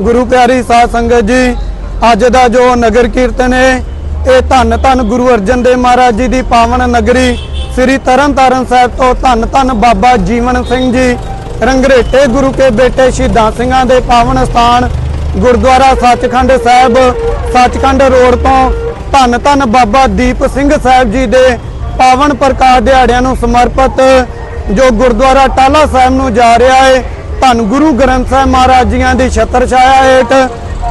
ਗੁਰੂ ਪਿਆਰੀ ਸਾਧ ਸੰਗਤ ਜੀ, ਅੱਜ ਦਾ ਜੋ ਨਗਰ ਕੀਰਤਨ ਹੈ, ਇਹ ਧੰਨ ਧੰਨ ਗੁਰੂ ਅਰਜਨ ਦੇਵ ਮਹਾਰਾਜ ਜੀ ਦੀ ਪਾਵਨ ਨਗਰੀ ਸ੍ਰੀ ਤਰਨਤਾਰਨ ਸਾਹਿਬ ਤੋਂ ਧੰਨ ਧੰਨ ਬਾਬਾ ਜੀਵਨ ਸਿੰਘ ਜੀ, ਰੰਗਰੇਟੇ ਗੁਰੂ ਕੇ ਬੇਟੇ ਸ਼ਹੀਦਾਂ ਸਿੰਘਾਂ ਦੇ ਪਾਵਨ ਸਥਾਨ, ਗੁਰਦੁਆਰਾ ਸੱਚਖੰਡ ਸਾਹਿਬ, ਸੱਚਖੰਡ ਰੋਡ ਤੋਂ ਧੰਨ ਧੰਨ ਬਾਬਾ ਦੀਪ ਸਿੰਘ ਸਾਹਿਬ ਜੀ ਦੇ ਪਾਵਨ ਪ੍ਰਕਾਸ਼ ਦਿਹਾੜਿਆਂ ਨੂੰ ਸਮਰਪਿਤ ਜੋ ਗੁਰਦੁਆਰਾ ਟਾਲਾ ਸਾਹਿਬ ਨੂੰ ਜਾ ਰਿਹਾ ਹੈ ਧੰਨ ਗੁਰੂ ਗ੍ਰੰਥ ਸਾਹਿਬ ਮਹਾਰਾਜ ਜੀਆਂ ਦੀ ਛਤਰ ਛਾਇਆ ਹੇਠ,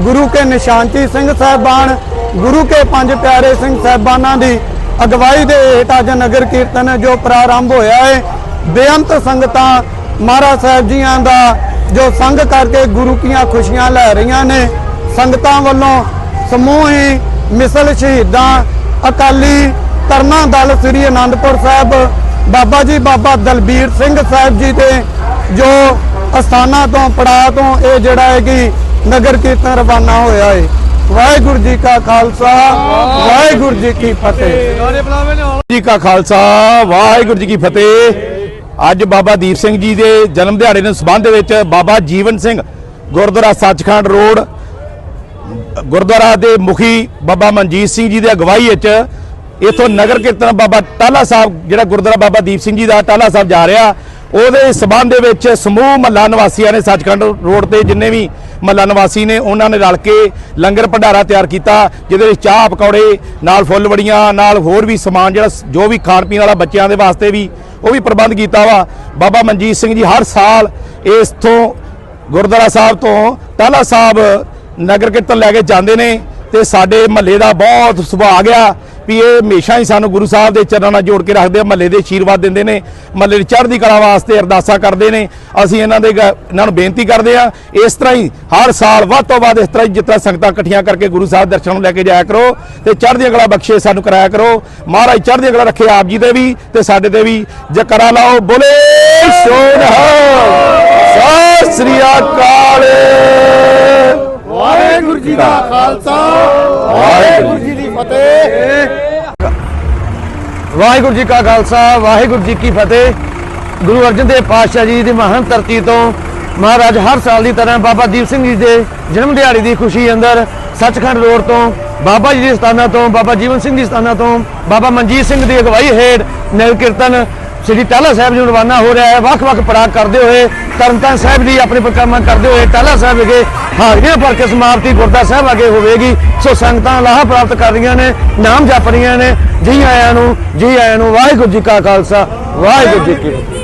ਗੁਰੂ ਕੇ ਨਿਸ਼ਾਨਚੀ ਸਿੰਘ ਸਾਹਿਬਾਨ, ਗੁਰੂ ਕੇ ਪੰਜ ਪਿਆਰੇ ਸਿੰਘ ਸਾਹਿਬਾਨਾਂ ਦੀ ਅਗਵਾਈ ਦੇ ਹੇਠ ਅੱਜ ਨਗਰ ਕੀਰਤਨ ਜੋ ਪ੍ਰਾਰੰਭ ਹੋਇਆ ਹੈ। ਬੇਅੰਤ ਸੰਗਤਾਂ ਮਹਾਰਾਜ ਸਾਹਿਬ ਜੀਆਂ ਦਾ ਜੋ ਸੰਗ ਕਰਕੇ ਗੁਰੂ ਕੀਆਂ ਖੁਸ਼ੀਆਂ ਲੈ ਰਹੀਆਂ ਨੇ। ਸੰਗਤਾਂ ਵੱਲੋਂ ਸਮੂਹ ਹੀ ਮਿਸਲ ਸ਼ਹੀਦਾਂ, ਅਕਾਲੀ ਤਰਨਾ ਦਲ ਸ੍ਰੀ ਅਨੰਦਪੁਰ ਸਾਹਿਬ, ਬਾਬਾ ਜੀ ਬਾਬਾ ਦਲਬੀਰ ਸਿੰਘ ਸਾਹਿਬ ਜੀ ਦੇ ਜੋ ਅਸਥਾਨਾਂ ਤੋਂ, ਪੜਾਅ ਤੋਂ ਇਹ ਜਿਹੜਾ ਹੈ ਕਿ ਨਗਰ ਕੀਰਤਨ ਰਵਾਨਾ ਹੋਇਆ ਹੈ ਵਾਹਿਗੁਰੂ ਜੀ ਕਾ ਖਾਲਸਾ, ਵਾਹਿਗੁਰੂ ਜੀ ਕੀ ਫਤਿਹ। ਜੀ ਕਾ ਖਾਲਸਾ, ਵਾਹਿਗੁਰੂ ਜੀ ਕੀ ਫਤਿਹ। ਅੱਜ ਬਾਬਾ ਦੀਪ ਸਿੰਘ ਜੀ ਦੇ ਜਨਮ ਦਿਹਾੜੇ ਦੇ ਸਬੰਧ ਵਿੱਚ ਬਾਬਾ ਜੀਵਨ ਸਿੰਘ ਗੁਰਦੁਆਰਾ ਸੱਚਖੰਡ ਰੋਡ, ਗੁਰਦੁਆਰਾ ਦੇ ਮੁਖੀ ਬਾਬਾ ਮਨਜੀਤ ਸਿੰਘ ਜੀ ਦੀ ਅਗਵਾਈ ਵਿੱਚ ਇਥੋਂ ਨਗਰ ਕੀਰਤਨ ਬਾਬਾ ਟਾਲਾ ਸਾਹਿਬ, ਜਿਹੜਾ ਗੁਰਦੁਆਰਾ ਬਾਬਾ ਦੀਪ ਸਿੰਘ ਜੀ ਦਾ ਟਾਲਾ ਸਾਹਿਬ ਜਾ ਰਿਹਾ। ਉਹਦੇ ਸਬੰਧ ਦੇ ਵਿੱਚ ਸਮੂਹ ਮਹੱਲਾ ਨਿਵਾਸੀਆਂ ਨੇ ਸੱਚਖੰਡ ਰੋਡ ਤੇ ਜਿੰਨੇ ਵੀ ਮਹੱਲਾ ਨਿਵਾਸੀ ਨੇ, ਉਹਨਾਂ ਨੇ ਰਲ ਕੇ ਲੰਗਰ ਭੰਡਾਰਾ ਤਿਆਰ ਕੀਤਾ, ਜਿਹਦੇ ਵਿੱਚ ਚਾਹ ਪਕੌੜੇ, ਨਾਲ ਫੁੱਲ ਵੜੀਆਂ, ਨਾਲ ਹੋਰ ਵੀ ਸਮਾਨ ਜਿਹੜਾ ਜੋ ਵੀ ਖਾਣ ਪੀਣ ਵਾਲਾ ਬੱਚਿਆਂ ਦੇ ਵਾਸਤੇ ਵੀ ਉਹ ਵੀ ਪ੍ਰਬੰਧ ਕੀਤਾ ਵਾ। ਬਾਬਾ ਮਨਜੀਤ ਸਿੰਘ ਜੀ ਹਰ ਸਾਲ ਇਸ ਤੋਂ ਗੁਰਦੁਆਰਾ ਸਾਹਿਬ ਤੋਂ ਟਾਲਾ ਸਾਹਿਬ ਨਗਰ ਕੀਰਤਨ ਲੈ ਕੇ ਜਾਂਦੇ ਨੇ ਤੇ ਸਾਡੇ ਮਹੱਲੇ ਦਾ ਬਹੁਤ ਸੁਭਾਅ ਗਿਆ। ਵੀ ਇਹ ਹਮੇਸ਼ਾ ਹੀ ਸਾਨੂੰ ਗੁਰੂ ਸਾਹਿਬ ਦੇ ਚਰਨਾਂ ਨਾਲ ਜੋੜ ਕੇ ਰੱਖਦੇ ਆ ਮਹੱਲੇ ਦੇ ਆਸ਼ੀਰਵਾਦ ਦਿੰਦੇ ਨੇ ਮਹੱਲੇ ਦੀ ਚੜ੍ਹਦੀ ਕਲਾ ਵਾਸਤੇ ਅਰਦਾਸਾਂ ਕਰਦੇ ਨੇ। ਅਸੀਂ ਇਹਨਾਂ ਦੇ ਇਹਨਾਂ ਨੂੰ ਬੇਨਤੀ ਕਰਦੇ ਆ ਇਸ ਤਰ੍ਹਾਂ ਹੀ ਹਰ ਸਾਲ ਵੱਧ ਤੋਂ ਵੱਧ ਇਸ ਤਰ੍ਹਾਂ ਹੀ ਜਿਸ ਤਰ੍ਹਾਂ ਸੰਗਤਾਂ ਇਕੱਠੀਆਂ ਕਰਕੇ ਗੁਰੂ ਸਾਹਿਬ ਦਰਸ਼ਨ ਨੂੰ ਲੈ ਕੇ ਜਾਇਆ ਕਰੋ ਤੇ ਚੜ੍ਹਦੀਆਂ ਕਲਾ ਬਖਸ਼ੇ ਸਾਨੂੰ ਕਰਾਇਆ ਕਰੋ। ਮਹਾਰਾਜ ਚੜ੍ਹਦੀਆਂ ਕਲਾ ਰੱਖੇ ਆਪ ਜੀ ਦੇ ਵੀ ਤੇ ਸਾਡੇ ਦੇ ਵੀ। ਜਕਰਾ ਲਾਓ ਬੋਲੇ ਸੋਨਹਾ ਸਤਿ ਸ੍ਰੀ ਅਕਾਲ। ਵਾਹਿਗੁਰੂ ਜੀ ਦਾ ਖਾਲਸਾ। ਵਾਹਿਗੁਰੂ ਫਤਿਹ। ਵਾਹਿਗੁਰੂ ਜੀ ਕਾ ਖਾਲਸਾ, ਵਾਹਿਗੁਰੂ ਜੀ ਕੀ ਫਤਿਹ। ਗੁਰੂ ਅਰਜਨ ਦੇਵ ਪਾਤਸ਼ਾਹ ਜੀ ਦੀ ਮਹਾਨ ਧਰਤੀ ਤੋਂ ਮਹਾਰਾਜ ਹਰ ਸਾਲ ਦੀ ਤਰ੍ਹਾਂ ਬਾਬਾ ਦੀਪ ਸਿੰਘ ਜੀ ਦੇ ਜਨਮ ਦਿਹਾੜੀ ਦੀ ਖੁਸ਼ੀ ਅੰਦਰ ਸੱਚਖੰਡ ਰੋਡ ਤੋਂ, ਬਾਬਾ ਜੀ ਦੇ ਸਥਾਨਾਂ ਤੋਂ, ਬਾਬਾ ਜੀਵਨ ਸਿੰਘ ਦੀ ਸਥਾਨਾਂ ਤੋਂ, ਬਾਬਾ ਮਨਜੀਤ ਸਿੰਘ ਦੀ ਅਗਵਾਈ ਹੇਠ ਨਗਰ ਕੀਰਤਨ ਸ੍ਰੀ ਟਾਲਾ ਸਾਹਿਬ ਜੀ ਨੂੰ ਰਵਾਨਾ ਹੋ ਰਿਹਾ ਹੈ। ਵੱਖ-ਵੱਖ ਪੜਾਅ ਕਰਦੇ ਹੋਏ ਤਰਨਤਾਰਨ ਸਾਹਿਬ ਦੀ ਆਪਣੀ ਪਰਿਕਰਮਾ ਕਰਦੇ ਹੋਏ, ਟਾਲਾ ਸਾਹਿਬ ਵਿਖੇ ਹਾਜ਼ਰੀਆਂ ਭਰ ਕੇ ਸਮਾਪਤੀ ਗੁਰਦਾ ਸਾਹਿਬ ਅੱਗੇ ਹੋਵੇਗੀ। ਸੋ ਸੰਗਤਾਂ ਲਾਹਾ ਪ੍ਰਾਪਤ ਕਰ ਰਹੀਆਂ ਨੇ, ਨਾਮ ਜਪ ਰਹੀਆਂ ਨੇ। ਜੀ ਆਇਆਂ ਨੂੰ, ਜੀ ਆਇਆਂ ਨੂੰ ਵਾਹਿਗੁਰੂ ਜੀ ਕਾ ਖਾਲਸਾ, ਵਾਹਿਗੁਰੂ ਜੀ ਕੀ ਫਤਿਹ।